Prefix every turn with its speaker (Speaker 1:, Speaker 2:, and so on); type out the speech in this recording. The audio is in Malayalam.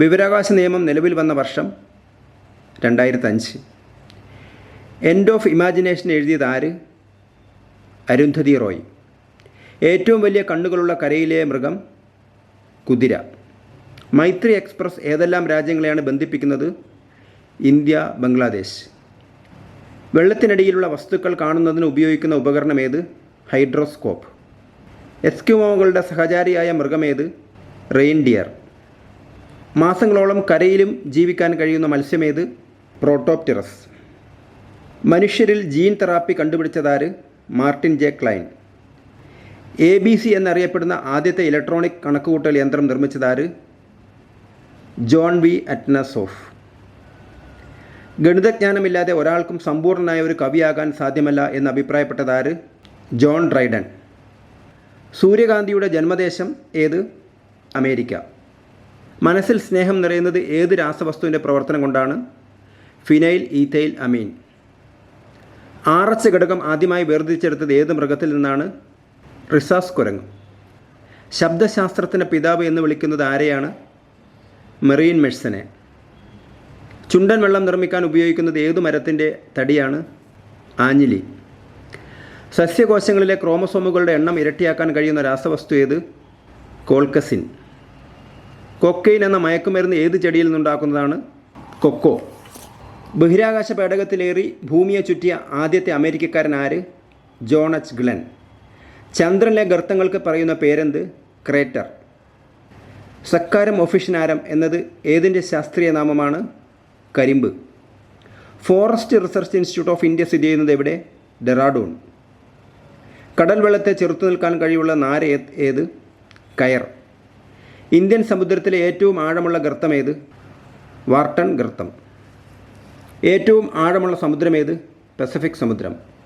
Speaker 1: വിവരാവകാശ നിയമം നിലവിൽ വന്ന വർഷം രണ്ടായിരത്തഞ്ച്. എൻഡ് ഓഫ് ഇമാജിനേഷൻ എഴുതിയത് ആര്? അരുന്ധതി റോയ്. ഏറ്റവും വലിയ കണ്ണുകളുള്ള കരയിലെ മൃഗം കുതിര. മൈത്രി എക്സ്പ്രസ് ഏതെല്ലാം രാജ്യങ്ങളെയാണ് ബന്ധിപ്പിക്കുന്നത്? ഇന്ത്യ ബംഗ്ലാദേശ്. വെള്ളത്തിനടിയിലുള്ള വസ്തുക്കൾ കാണുന്നതിന് ഉപയോഗിക്കുന്ന ഉപകരണം ഏത്? ഹൈഡ്രോസ്കോപ്പ്. എസ്ക്യുമോകളുടെ സഹചാരിയായ മൃഗമേത് റെയിൻഡിയർ. മാസങ്ങളോളം കരയിലും ജീവിക്കാൻ കഴിയുന്ന മത്സ്യമേത്? പ്രോട്ടോപ്റ്റിറസ്. മനുഷ്യരിൽ gene therapy കണ്ടുപിടിച്ചതാര്? Martin J. Cline. A B C എന്നറിയപ്പെടുന്ന ആദ്യത്തെ ഇലക്ട്രോണിക് കണക്കുകൂട്ടൽ യന്ത്രം നിർമ്മിച്ചതാര്? John V. അറ്റ്നസോഫ്. ഗണിതജ്ഞാനമില്ലാതെ ഒരാൾക്കും സമ്പൂർണനായ ഒരു കവിയാകാൻ സാധ്യമല്ല എന്ന് അഭിപ്രായപ്പെട്ടതാര്? John Dryden. സൂര്യകാന്തിയുടെ ജന്മദേശം ഏത്? അമേരിക്ക. മനസ്സിൽ സ്നേഹം നിറയുന്നത് ഏത് രാസവസ്തുവിന്റെ പ്രവർത്തനം കൊണ്ടാണ്? Phenyl ethyl amine. R H ഘടകം ആദ്യമായി വേർതിരിച്ചെടുത്തത് ഏത് മൃഗത്തിൽ നിന്നാണ്? റിസാസ് കുരങ്ങ്. ശബ്ദശാസ്ത്രത്തിന്റെ പിതാവ് എന്ന് വിളിക്കുന്നത് ആരെയാണ്? മെറീൻ മെഴ്സനെ. ചുണ്ടൻ വെള്ളം നിർമ്മിക്കാൻ ഉപയോഗിക്കുന്നത് ഏതു മരത്തിന്റെ തടിയാണ്? ആഞ്ഞിലി. സസ്യകോശങ്ങളിലെ ക്രോമസോമുകളുടെ എണ്ണം ഇരട്ടിയാക്കാൻ കഴിയുന്ന രാസവസ്തു ഏത്? കോൾക്കസിൻ. കൊക്കൈൻ എന്ന മയക്കുമരുന്ന് ഏത് ചെടിയിൽ നിന്നുണ്ടാക്കുന്നതാണ്? കൊക്കോ. ബഹിരാകാശ പേടകത്തിലേറി ഭൂമിയെ ചുറ്റിയ ആദ്യത്തെ അമേരിക്കക്കാരൻ ആര്? John Glenn. ചന്ദ്രനിലെ ഗർത്തങ്ങൾക്ക് പറയുന്ന പേരെന്ത്? ക്രേറ്റർ. സക്കാരം ഒഫിഷ്യനാരം എന്നത് ഏതിന്റെ ശാസ്ത്രീയ നാമമാണ്? കരിമ്പ്. Forest research institute of India സ്ഥിതി ചെയ്യുന്നത് എവിടെ? ഡെറാഡൂൺ. കടൽ വെള്ളത്തെ ചെറുത്തു നിൽക്കാൻ കഴിവുള്ള നാര ഏത്? കയർ. ഇന്ത്യൻ സമുദ്രത്തിലെ ഏറ്റവും ആഴമുള്ള ഗർത്തം ഏത്? വാർട്ടൺ ഗർത്തം. ഏറ്റവും ആഴമുള്ള സമുദ്രം ഏത്? പസഫിക് സമുദ്രം.